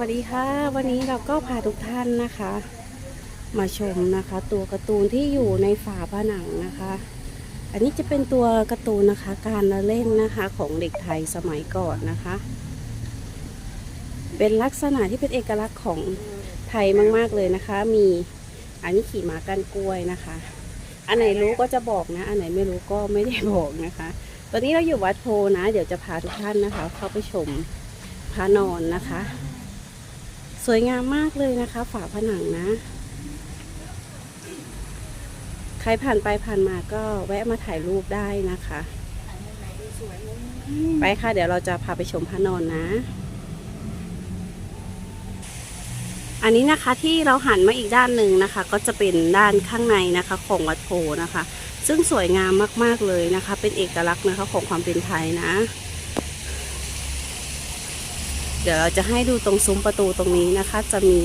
วัสดีค่ะ วันนี้เราก็พาทุกท่านนะคะ มาชมนะคะ ตัวการ์ตูนที่อยู่ในฝาผนังนะคะ อันนี้จะเป็นตัวการ์ตูนนะคะ การละเล่นนะคะของเด็กไทยสมัยก่อนนะคะ เป็นลักษณะที่เป็นเอกลักษณ์ของไทยมาก ๆเลยนะคะ มีอันนี้ขี่ม้ากันกล้วยนะคะ อันไหนรู้ก็จะบอกนะ อันไหนไม่รู้ก็ไม่ได้บอกนะคะ ตอนนี้เราอยู่วัดโพนะ เดี๋ยวจะพาทุกท่านนะคะ เข้าไปชมพระนอนนะคะ สวยงามมากเลยนะคะ ฝาผนังนะ ใครผ่านไปผ่านมาก็แวะมาถ่ายรูปได้นะคะ ไปค่ะ เดี๋ยวเราจะพาไปชมพระนอนนะ อันนี้นะคะที่เราหันมาอีกด้านหนึ่งนะคะ ก็จะเป็นด้านข้างในนะคะของวัดโพนะคะ ซึ่งสวยงามมากๆเลยนะคะ เป็นเอกลักษณ์นะคะของความเป็นไทยนะ เดี๋ยวเราจะให้ดูตรงซุ้มประตูตรงนี้นะคะ จะมี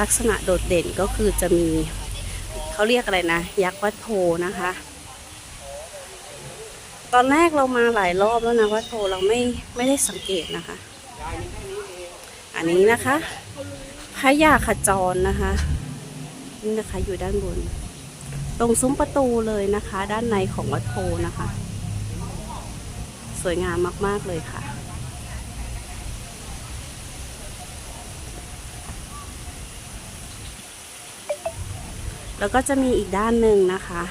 ลักษณะโดดเด่นก็คือจะมีเขาเรียกอะไรนะ ยักษ์วัดโพนะคะ ตอนแรกเรามาหลายรอบแล้วนะวัดโพเราไม่ไม่ได้สังเกตนะคะ อันนี้นะคะพระยาขจรนะคะ นี่นะคะอยู่ด้านบน ตรงซุ้มประตูเลยนะคะ ด้านในของวัดโพนะคะ สวยงามมากๆเลยค่ะ แล้วก็จะมีอีกด้านหนึ่งนะคะ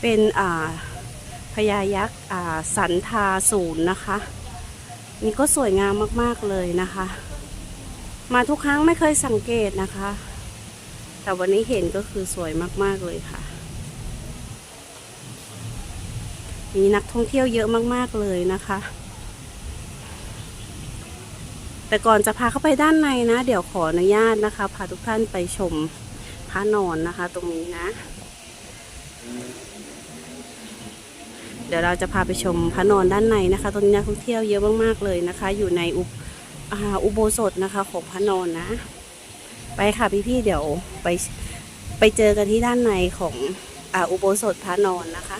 เป็นอ่าพญายักษ์อ่าสันทาศูนย์นะคะ นี่ก็สวยงามมากๆเลยนะคะ มาทุกครั้งไม่เคยสังเกตนะคะ แต่วันนี้เห็นก็คือสวยมากๆเลยค่ะ มีนักท่องเที่ยวเยอะมากๆเลยนะคะ แต่ก่อนจะพาเข้าไปด้านในนะ เดี๋ยวขออนุญาตนะคะ พาทุกท่านไปชมพระนอนนะคะ ตรงนี้นะ เดี๋ยวเราจะพาไปชมพระนอนด้านในนะคะ ตรงนี้นักท่องเที่ยวเยอะมากๆเลยนะคะ อยู่ในอุอุโบสถนะคะ ของพระนอนนะ ไปค่ะพี่ๆเดี๋ยวไปไปเจอกันที่ด้านในของอ,อุโบสถพระนอนนะคะ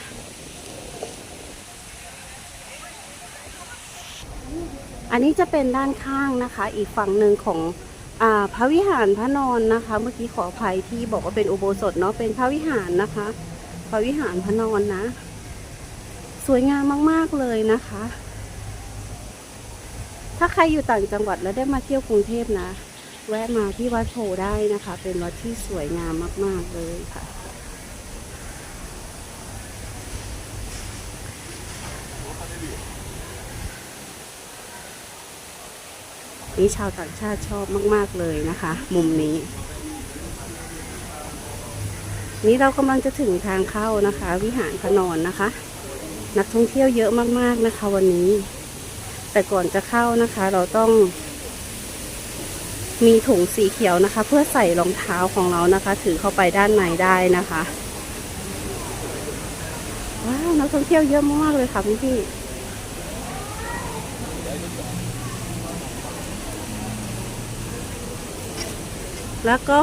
อันนี้จะเป็นด้านข้างนะคะ อีกฝั่งหนึ่งของอพระวิหารพระนอนนะคะ เมื่อกี้ขออภัยที่บอกว่าเป็นอุโบสถเนาะเป็นพระวิหารนะคะ พระวิหารพระนอนนะ สวยงามมากๆเลยนะคะ ถ้าใครอยู่ต่างจังหวัดแล้วได้มาเที่ยวกรุงเทพนะ แวะมาที่วัดโพได้นะคะ เป็นวัดที่สวยงามมาก ๆเลยค่ะ นี่ชาวต่างชาติชอบมาก ๆ เลยนะคะ มุมนี้ นี่เรากำลังจะถึงทางเข้านะคะ วิหารพระนอนนะคะ นักท่องเที่ยวเยอะมาก ๆ นะคะ วันนี้ แต่ก่อนจะเข้านะคะ เราต้อง มีถุงสีเขียวนะคะ เพื่อใส่รองเท้าของเรานะคะ ถือเข้าไปด้านในได้นะคะว้าวนักท่องเที่ยวเยอะมากเลยค่ะพี่พี่ แล้วก็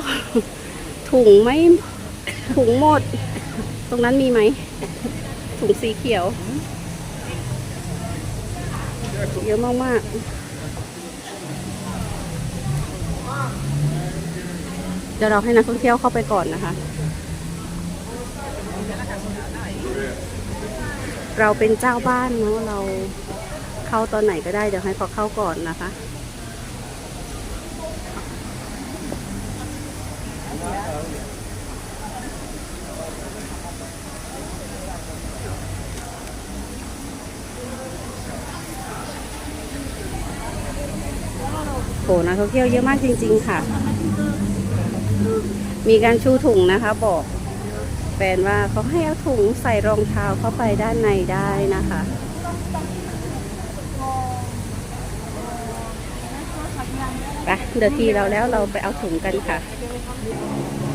ถุงไม่ถุงหมด ตรงนั้นมีไหม ถุงสีเขียว เยอะมากๆ เดี๋ยวเราให้นักท่องเที่ยวเข้าไปก่อนนะคะ เราเป็นเจ้าบ้านเนาะเราเข้าตอนไหนก็ได้ เดี๋ยวให้เขาเข้าก่อนนะคะ โหนักท่องเที่ยวเยอะมากจริง ๆ ค่ะ มีการชูถุงนะคะ บอกแฟนว่าเขาให้เอาถุงใส่รองเท้าเข้าไปด้านในได้นะคะ ไปเดี๋ยวทีเราแล้วเราไปเอาถุงกันค่ะ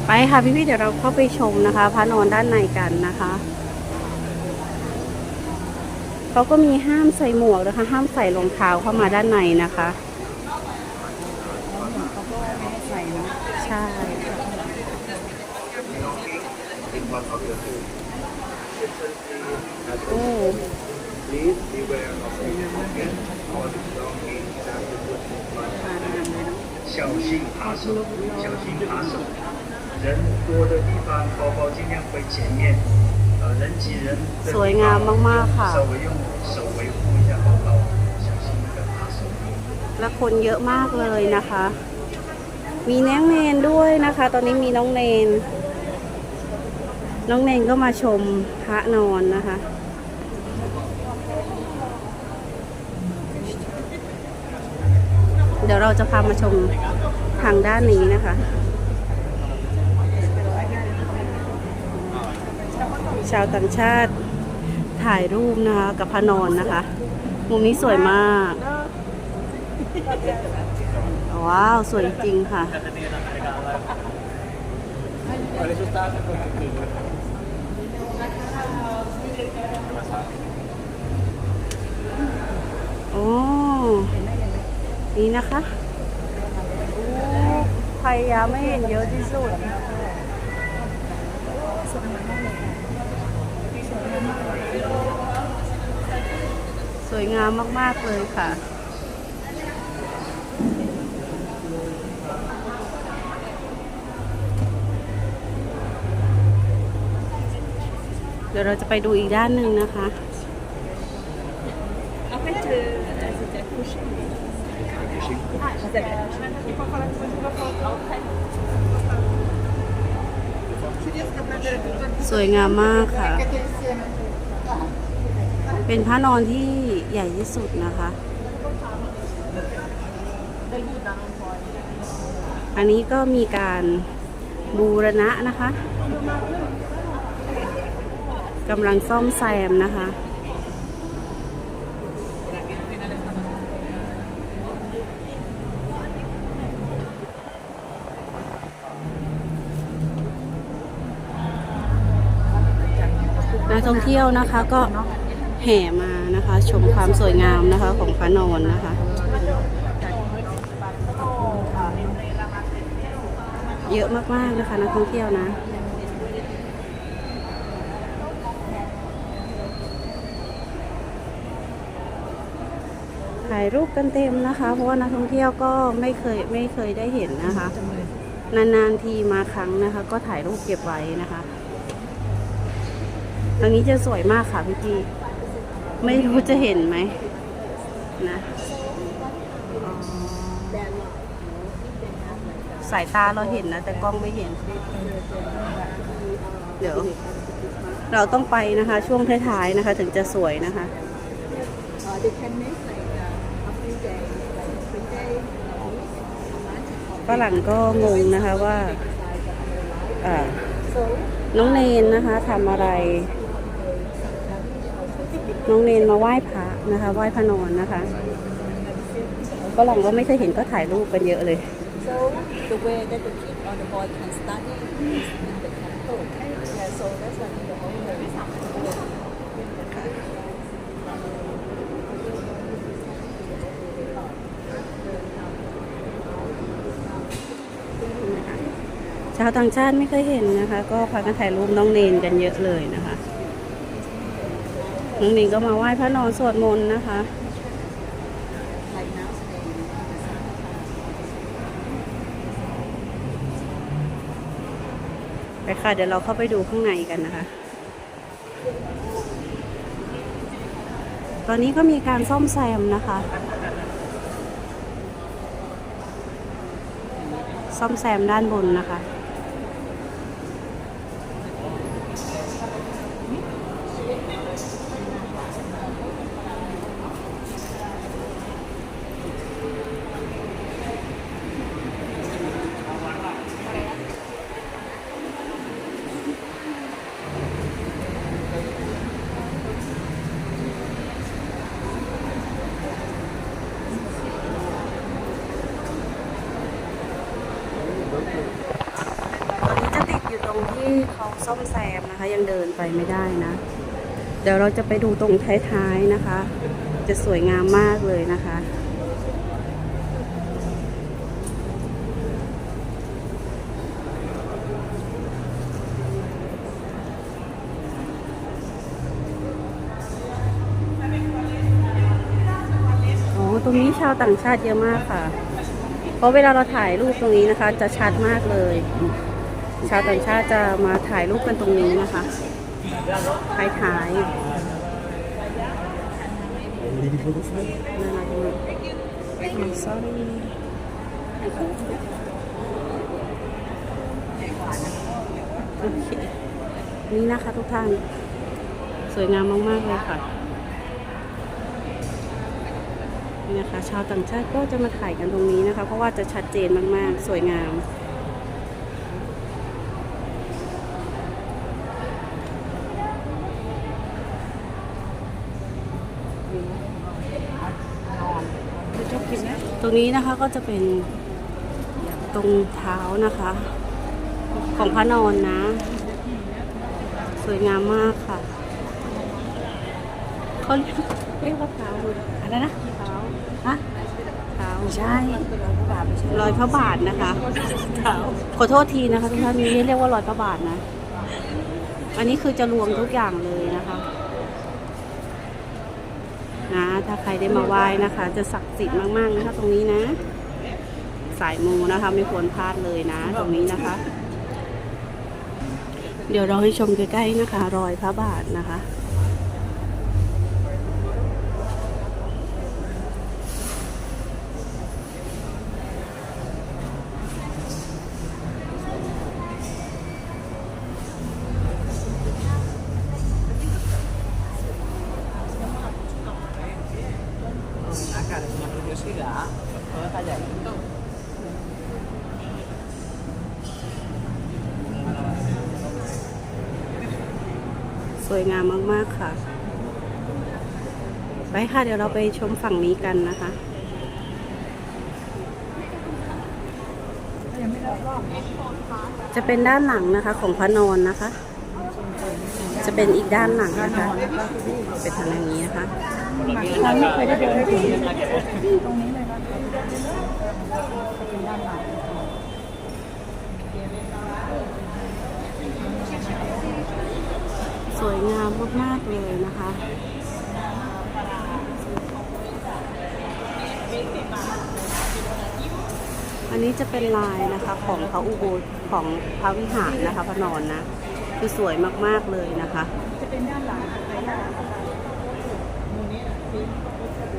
ไปค่ะพี่ๆเดี๋ยวเราเข้าไปชมนะคะพระนอนด้านในกันนะคะเขาก็มีห้ามใส่หมวกนะคะ ห้ามใส่รองเท้าเข้ามาด้านในนะคะใส่เนาะใช่โอ้ 小心扒手，小心扒手。人多的地方，包包尽量会前面。呃，人挤人的地方 สวยงามมากๆค่ะ 稍微用手维护一下包包，小心那个扒手。 และคนเยอะมากเลยนะคะ มีน้องเนนด้วยนะคะ ตอนนี้มีน้องเนน น้องเนนก็มาชมพระนอนนะคะ เดี๋ยวเราจะพามาชมทางด้านนี้นะคะ ชาวต่างชาติถ่ายรูปนะคะ กับพระนอนนะคะ มุมนี้สวยมาก ว้าว สวยจริงค่ะโอ้ นี่นะคะพยายามไม่เห็นเยอะที่สุดสวยงามมาก ๆ เลยค่ะ เดี๋ยวเราจะไปดูอีกด้านหนึ่งนะคะ faire après. สวยงามมากค่ะ เป็นพระนอนที่ใหญ่ที่สุดนะคะ อันนี้ก็มีการบูรณะนะคะกำลังซ่อมแซมนะคะ ท่องเที่ยวนะคะ ก็แห่มานะคะ ชมความสวยงามนะคะของพระนอนนะคะ เยอะมากๆนะคะนักท่องเที่ยวนะถ่ายรูปกันเต็มนะคะ เพราะว่านักท่องเที่ยวก็ไม่เคยไม่เคยได้เห็นนะคะ นานๆทีมาครั้งนะคะ ก็ถ่ายรูปเก็บไว้นะคะ ตรงนี้จะสวยมากค่ะพี่จีไม่รู้จะเห็นไหมนะสายตาเราเห็นนะ แต่กล้องไม่เห็น เดี๋ยว เราต้องไปนะคะ ช่วงท้ายๆนะคะ ถึงจะสวยนะคะฝรั่งก็งงนะคะว่าน้องเนนนะคะทำอะไร น้องเนนมาไหว้พระนะคะ ไหว้พระนอนนะคะฝรั่งก็ไม่เคยเห็นก็ถ่ายรูปกันเยอะเลย so the way that the kid or the boy can study is in the temple. Yeah, so that's why the owner ชาวต่างชาติไม่เคยเห็นนะคะ ก็พากันถ่ายรูปน้องเนนกันเยอะเลยนะคะ น้องเนนก็มาไหว้พระนอนสวดมนต์นะคะ ไปค่ะ เดี๋ยวเราเข้าไปดูข้างในกันนะคะ ตอนนี้ก็มีการซ่อมแซมนะคะ ซ่อมแซมด้านบนนะคะ ตอนนี้จะติดอยู่ตรง ที่เขาซ่อมแซมนะคะ ยังเดินไปไม่ได้นะ เดี๋ยวเราจะไปดูตรงท้ายๆนะคะ จะสวยงามมากเลยนะคะตรงนี้ชาวต่างชาติเยอะมากค่ะ เพราะเวลาเราถ่ายรูปตรงนี้นะคะ จะชัดมากเลย ชาวต่างชาติจะมาถ่ายรูปกันตรงนี้นะคะถ่ายถ่ายโอเคนี่นะคะทุกท่าน สวยงามมากๆเลยค่ะนี่นะคะชาวต่างชาติก็จะมาถ่ายกันตรงนี้นะคะ เพราะว่าจะชัดเจนมากๆ สวยงาม ต รงนี้นะคะก็จะเป็นตรงเท้านะคะ ของพระนอนนะ สวยงามมากค่ะเขาเรียกเรียกว่าเท้าอะไรนะเท้าฮะเท้าใช่รอยพระบาทนะคะขอโทษทีนะคะทุกท่านนี้เรียกว่ารอยพระบาทนะ อันนี้คือจะรวมทุกอย่างเลย นะถ้าใครได้มาไหว้นะคะ จะศักดิ์สิทธิ์มากๆนะคะ ตรงนี้นะ สายมูนะคะไม่ควรพลาดเลยนะ ตรงนี้นะคะ เดี๋ยวเราให้ชมใกล้ๆนะคะ รอยพระบาทนะคะ ส วยงามมากๆค่ะ ไปค่ะ เดี๋ยวเราไปชมฝั่งนี้กันนะคะจะเป็นด้านหลังนะคะของพระนอนนะคะ จะเป็นอีกด้านหลังนะคะ เป็นทางนี้นะคะเราไม่เคยได้เดินถึงตรงนี้เลยนะเป็นด้านหลัง สวยงามมากๆเลยนะคะอันนี้จะเป็นลายนะคะของพระอุโบสถของพระวิหารนะคะพระนอนนะ คือสวยมากๆเลยนะคะ จะเป็นด้านหลัง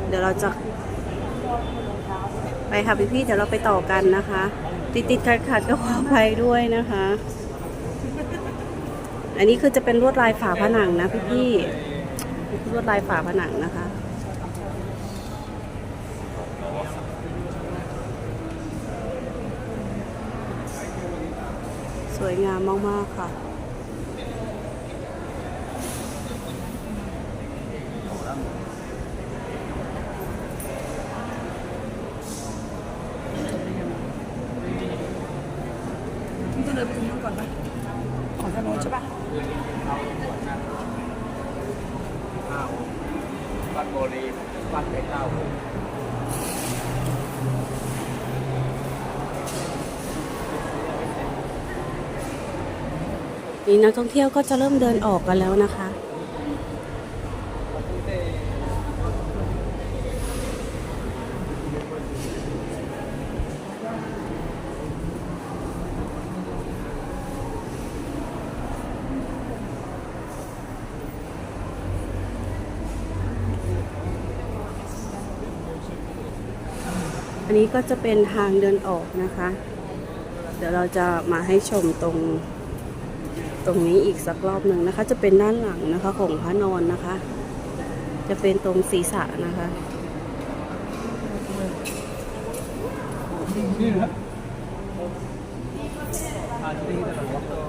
เดี๋ยวเราจะ ไปค่ะพี่พี่ๆเดี๋ยวเราไปต่อกันนะคะ ติดติดขัดขัดๆก็ขออภัยด้วยนะคะ อันนี้คือจะเป็นลวดลายฝาผนังนะพี่พี่ลวดลายฝาผนังนะคะสวยงามมาก ๆ ค่ะ พี่จะเดินไปตรงนู้นก่อนปะของถนนใช่ปะ บัตโบรีบัตไปเข้า นี่นักท่องเที่ยวก็จะเริ่มเดินออกกันแล้วนะคะอันนี้ก็จะเป็นทางเดินออกนะคะ เดี๋ยวเราจะมาให้ชมตรง ตรงนี้อีกสักรอบหนึ่งนะคะ จะเป็นด้านหลังนะคะของพระนอนนะคะ จะเป็นตรงศีรษะนะคะต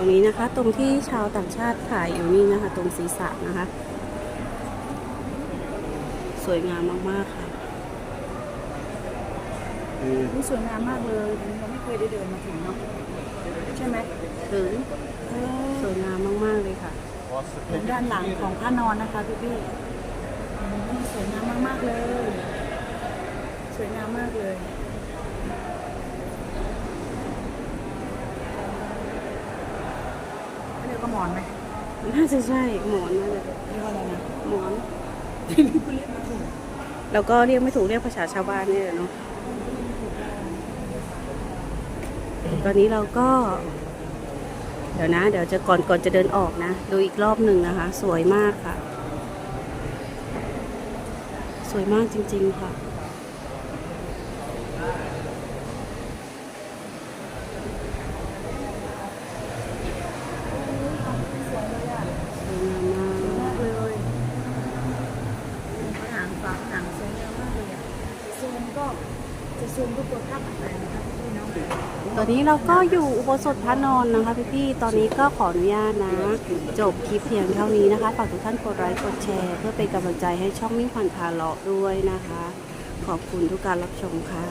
รงนี้นะคะ ตรงที่ชาวต่างชาติถ่ายอยู่นี่นะคะ ตรงศีรษะนะคะ สวยงามมากๆค่ะนี่สวยงามมากเลยเราไม่เคยได้เดินมาถึงเนาะใช่ไหมถึงเออสวยงามมากๆเลยค่ะเป็นด้านหลังของพระนอนนะคะพี่พี่อืมสวยงามมากๆเลย สวยงามมากเลย อนไหมน่าจะใช่หมอนน่าจะเรียกว่าอะไรนะหมอน แล้วก็เรียกไม่ถูกเรียกภาษาชาวบ้านเนี่ยแหละเนาะตอนนี้เราก็ เดี๋ยวนะ เดี๋ยวจะก่อนก่อนจะเดินออกนะ ดูอีกรอบหนึ่งนะคะ สวยมากค่ะ สวยมากจริง ๆ ค่ะ สวยงามมาก มากเลยหนังฝาหนังสวยงามมากเลยอะซูมก็จะซูมทุกตัวภาพต่างๆนะครับพี่น้อง ตอ นนี้เราก็อยู่อุโบสถพระนอนนะคะพี่ๆ ตอนนี้ก็ขออนุญาตนะ จบคลิปเพียงเท่านี้นะคะ ฝากทุกท่านกดไลค์กดแชร์ เพื่อเป็นกำลังใจให้ช่องมิ่งผ่านพาเลาะด้วยนะคะ ขอบคุณทุกการรับชมค่ะ